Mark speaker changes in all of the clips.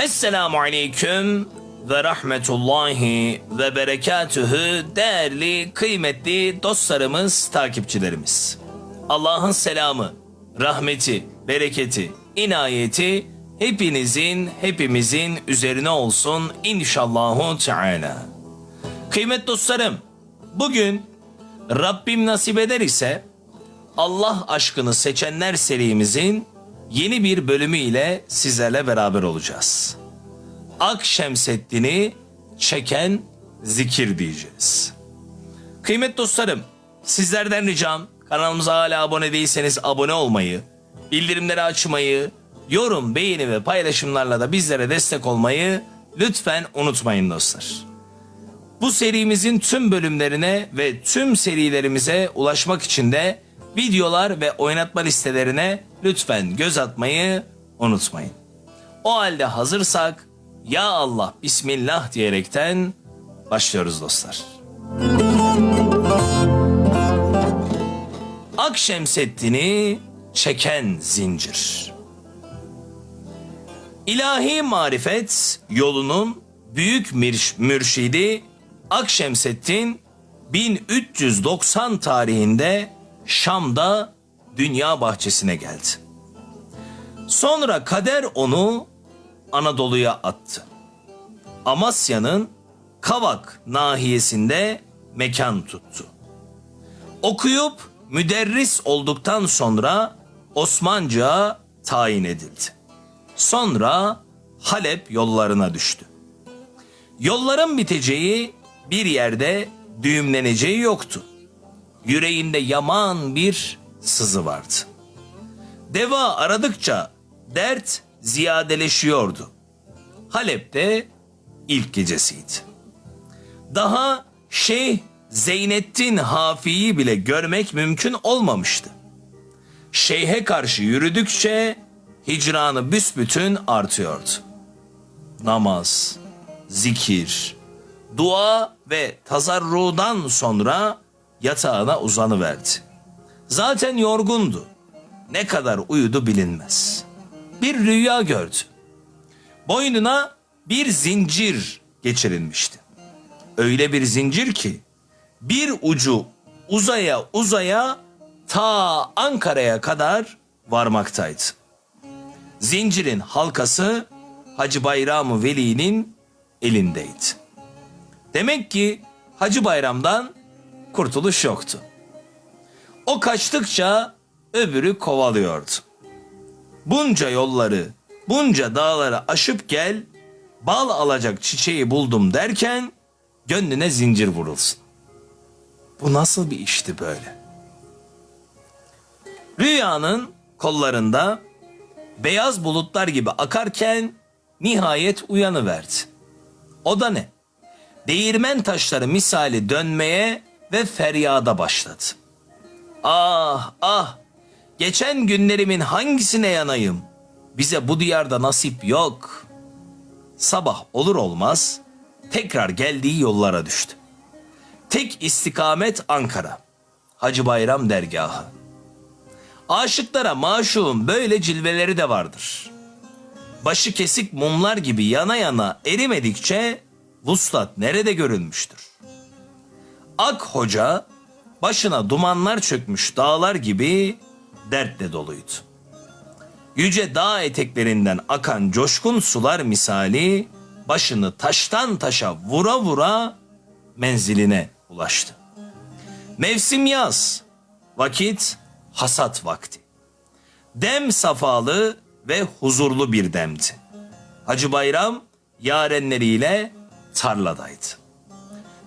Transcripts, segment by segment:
Speaker 1: Esselamu Aleyküm ve Rahmetullahi ve Berekatühü değerli, kıymetli dostlarımız, takipçilerimiz. Allah'ın selamı, rahmeti, bereketi, inayeti hepinizin, hepimizin üzerine olsun inşallahu teala. Kıymet dostlarım, bugün Rabbim nasip eder ise Allah aşkını seçenler serimizin yeni bir bölümü ile sizlerle beraber olacağız. Ak Şemseddin'i çeken zikir diyeceğiz. Kıymet dostlarım, sizlerden ricam kanalımıza hala abone değilseniz abone olmayı, bildirimleri açmayı, yorum, beğeni ve paylaşımlarla da bizlere destek olmayı lütfen unutmayın dostlar. Bu serimizin tüm bölümlerine ve tüm serilerimize ulaşmak için de videolar ve oynatma listelerine lütfen göz atmayı unutmayın. O halde hazırsak ya Allah Bismillah diyerekten başlıyoruz dostlar. Akşemseddin'i çeken zincir. İlahi marifet yolunun büyük mürş- mürşidi Akşemseddin 1390 tarihinde Şam'da dünya bahçesine geldi. Sonra kader onu Anadolu'ya attı. Amasya'nın Kavak nahiyesinde mekan tuttu. Okuyup müderris olduktan sonra Osmanlıca tayin edildi. Sonra Halep yollarına düştü. Yolların biteceği bir yerde düğümleneceği yoktu. Yüreğinde yaman bir sızı vardı. Deva aradıkça dert ziyadeleşiyordu. Halep'te ilk gecesiydi. Daha Şeyh Zeynettin Hafi'yi bile görmek mümkün olmamıştı. Şeyhe karşı yürüdükçe hicranı büsbütün artıyordu. Namaz, zikir, dua ve tazarrudan sonra yatağına uzanıverdi. Zaten yorgundu. Ne kadar uyudu bilinmez. Bir rüya gördü. Boynuna bir zincir geçirilmişti. Öyle bir zincir ki bir ucu uzaya uzaya ta Ankara'ya kadar varmaktaydı. Zincirin halkası Hacı Bayram Veli'nin elindeydi. Demek ki Hacı Bayram'dan kurtuluş yoktu. O kaçtıkça öbürü kovalıyordu. Bunca yolları, bunca dağları aşıp gel, bal alacak çiçeği buldum derken gönlüne zincir vurulsun. Bu nasıl bir işti böyle? Rüyanın kollarında beyaz bulutlar gibi akarken nihayet uyanıverdi. O da ne? Değirmen taşları misali dönmeye ve feryada başladı. Ah ah geçen günlerimin hangisine yanayım? Bize bu diyarda nasip yok. Sabah olur olmaz tekrar geldiği yollara düştü. Tek istikamet Ankara. Hacı Bayram dergahı. Aşıklara maşuğun böyle cilveleri de vardır. Başı kesik mumlar gibi yana yana erimedikçe vuslat nerede görülmüştür? Ak Hoca başına dumanlar çökmüş dağlar gibi dertle doluydu. Yüce dağ eteklerinden akan coşkun sular misali başını taştan taşa vura vura menziline ulaştı. Mevsim yaz, vakit hasat vakti. Dem safalı ve huzurlu bir demdi. Hacı Bayram yarenleriyle tarladaydı.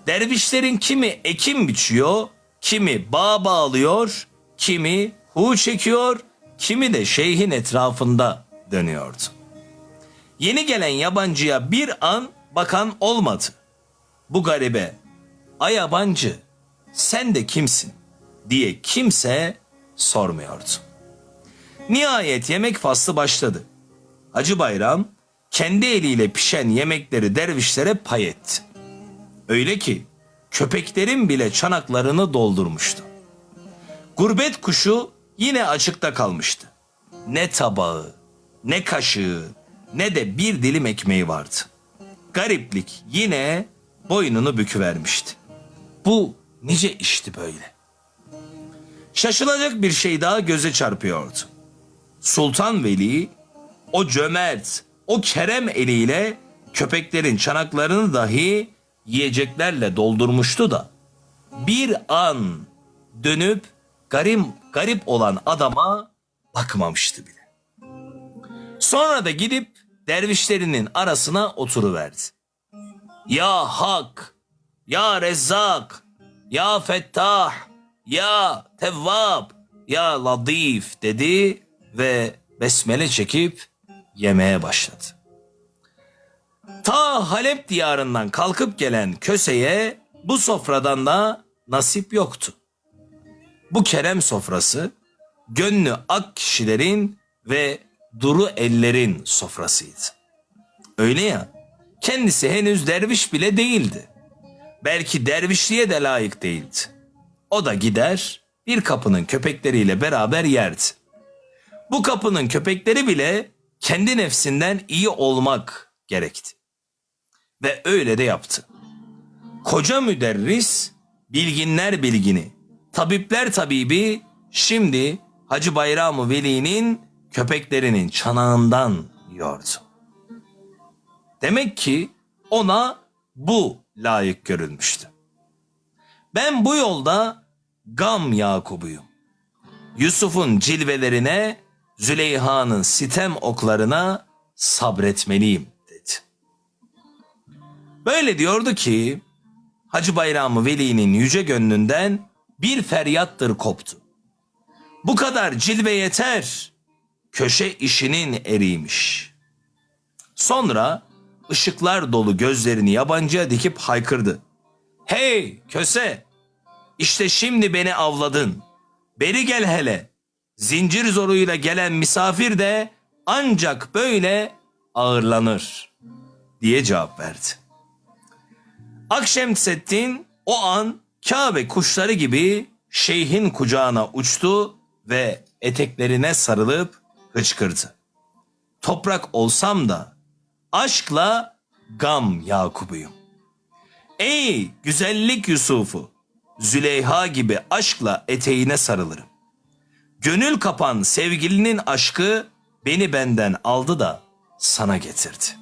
Speaker 1: Dervişlerin kimi ekim biçiyor, kimi bağ bağlıyor, kimi hu çekiyor, kimi de şeyhin etrafında dönüyordu. Yeni gelen yabancıya bir an bakan olmadı. Bu garibe, ay yabancı sen de kimsin diye kimse sormuyordu. Nihayet yemek faslı başladı. Hacı Bayram kendi eliyle pişen yemekleri dervişlere pay etti. Öyle ki köpeklerin bile çanaklarını doldurmuştu. Gurbet kuşu yine açıkta kalmıştı. Ne tabağı, ne kaşığı, ne de bir dilim ekmeği vardı. Gariplik yine boynunu büküvermişti. Bu nice işti böyle. Şaşılacak bir şey daha göze çarpıyordu. Sultan Veli o cömert, o kerem eliyle köpeklerin çanaklarını dahi yiyeceklerle doldurmuştu da bir an dönüp garip garip olan adama bakmamıştı bile. Sonra da gidip dervişlerinin arasına oturuverdi. Ya Hak, Ya Rezzak, Ya Fettah, Ya Tevvab, Ya Latif dedi ve besmele çekip yemeye başladı. Ta Halep diyarından kalkıp gelen köseye bu sofradan da nasip yoktu. Bu kerem sofrası gönlü ak kişilerin ve duru ellerin sofrasıydı. Öyle ya kendisi henüz derviş bile değildi. Belki dervişliğe de layık değildi. O da gider bir kapının köpekleriyle beraber yerdi. Bu kapının köpekleri bile kendi nefsinden iyi olmak gerekti. Ve öyle de yaptı. Koca müderris, bilginler bilgini, tabipler tabibi şimdi Hacı Bayram-ı Veli'nin köpeklerinin çanağından yiyordu. Demek ki ona bu layık görülmüştü. Ben bu yolda Gam Yakubuyum. Yusuf'un cilvelerine, Züleyha'nın sitem oklarına sabretmeliyim. Böyle diyordu ki Hacı Bayram-ı Veli'nin yüce gönlünden bir feryattır koptu. Bu kadar cilve yeter. Köşe işinin eriymiş. Sonra ışıklar dolu gözlerini yabancıya dikip haykırdı. Hey köse! İşte şimdi beni avladın. Beri gel hele. Zincir zoruyla gelen misafir de ancak böyle ağırlanır diye cevap verdi. Akşemseddin o an Kabe kuşları gibi şeyhin kucağına uçtu ve eteklerine sarılıp hıçkırdı. Toprak olsam da aşkla gam Yakub'uyum. Ey güzellik Yusuf'u, Züleyha gibi aşkla eteğine sarılırım. Gönül kapan sevgilinin aşkı beni benden aldı da sana getirdi.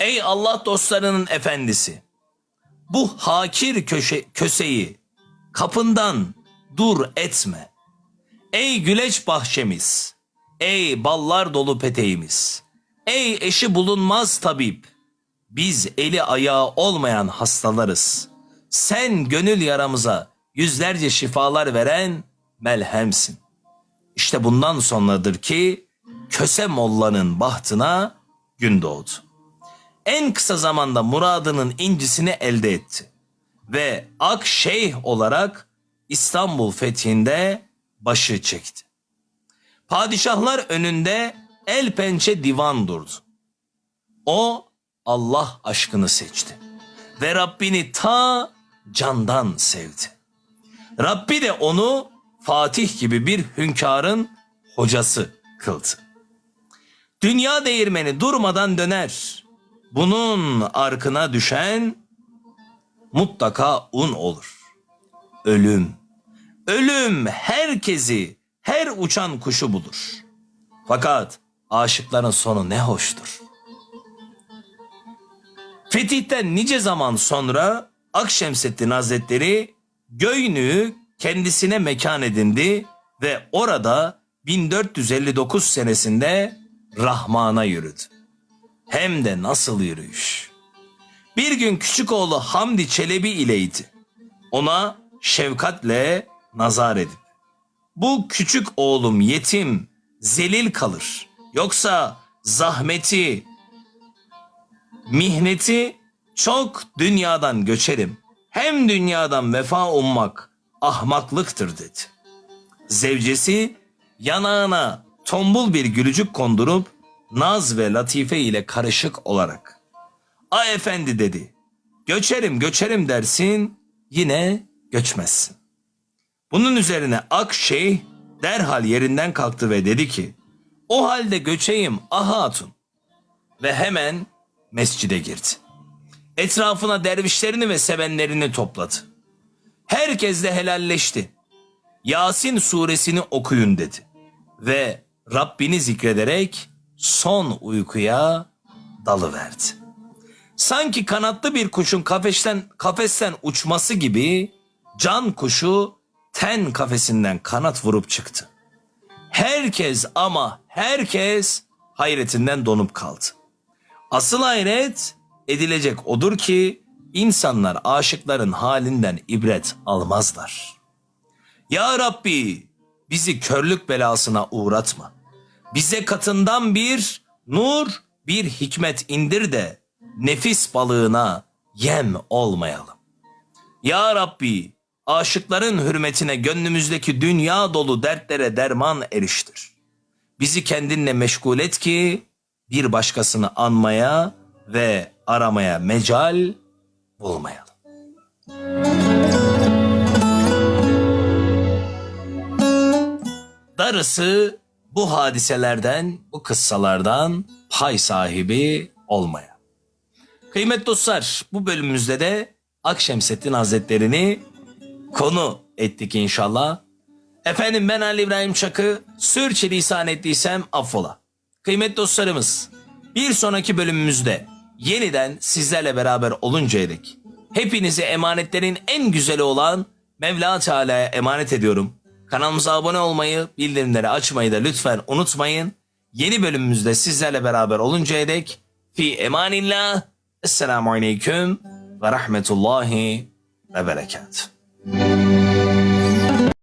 Speaker 1: Ey Allah dostlarının efendisi, bu hakir köşe, köseyi kapından dur etme. Ey güleç bahçemiz, ey ballar dolu peteğimiz, ey eşi bulunmaz tabip, biz eli ayağı olmayan hastalarız. Sen gönül yaramıza yüzlerce şifalar veren melhemsin. İşte bundan sonradır ki Köse Molla'nın bahtına gün doğdu. En kısa zamanda muradının incisini elde etti. Ve Ak Şeyh olarak İstanbul fethinde başı çekti. Padişahlar önünde el pençe divan durdu. O Allah aşkını seçti. Ve Rabbini ta candan sevdi. Rabbi de onu Fatih gibi bir hünkârın hocası kıldı. Dünya değirmeni durmadan döner. Bunun arkına düşen mutlaka un olur. Ölüm. Ölüm herkesi, her uçan kuşu bulur. Fakat aşıkların sonu ne hoştur. Fetihten nice zaman sonra Akşemseddin Hazretleri Göynü'yü kendisine mekan edindi ve orada 1459 senesinde Rahman'a yürüdü. Hem de nasıl yürüyüş. Bir gün küçük oğlu Hamdi Çelebi ileydi. Ona şefkatle nazar edip. Bu küçük oğlum yetim, zelil kalır. Yoksa zahmeti, mihneti çok dünyadan göçerim. Hem dünyadan vefa ummak ahmaklıktır dedi. Zevcesi yanağına tombul bir gülücük kondurup naz ve latife ile karışık olarak. A efendi dedi. Göçerim göçerim dersin yine göçmezsin. Bunun üzerine Ak Şeyh derhal yerinden kalktı ve dedi ki O halde göçeyim ah hatun. Ve hemen mescide girdi. Etrafına dervişlerini ve sevenlerini topladı. Herkes de helalleşti. Yasin suresini okuyun dedi. Ve Rabbini zikrederek son uykuya dalıverdi. Sanki kanatlı bir kuşun kafesten, kafesten uçması gibi can kuşu ten kafesinden kanat vurup çıktı. Herkes ama herkes hayretinden donup kaldı. Asıl hayret edilecek odur ki insanlar aşıkların halinden ibret almazlar. Ya Rabbi bizi körlük belasına uğratma. Bize katından bir nur, bir hikmet indir de nefis balığına yem olmayalım. Ya Rabbi aşıkların hürmetine gönlümüzdeki dünya dolu dertlere derman eriştir. Bizi kendinle meşgul et ki bir başkasını anmaya ve aramaya mecal bulmayalım. Darısı bu hadiselerden, bu kıssalardan pay sahibi olmaya. Kıymetli dostlar bu bölümümüzde de Akşemseddin Hazretlerini konu ettik inşallah. Efendim ben Ali İbrahim Çakı, sürçülisan ettiysem affola. Kıymetli dostlarımız, bir sonraki bölümümüzde yeniden sizlerle beraber oluncaya dek hepinizi emanetlerin en güzeli olan Mevla Teala'ya emanet ediyorum. Kanalımıza abone olmayı, bildirimleri açmayı da lütfen unutmayın. Yeni bölümümüzde sizlerle beraber oluncaya dek fi emanillah. Esselamu aleyküm ve rahmetullahi ve berekat.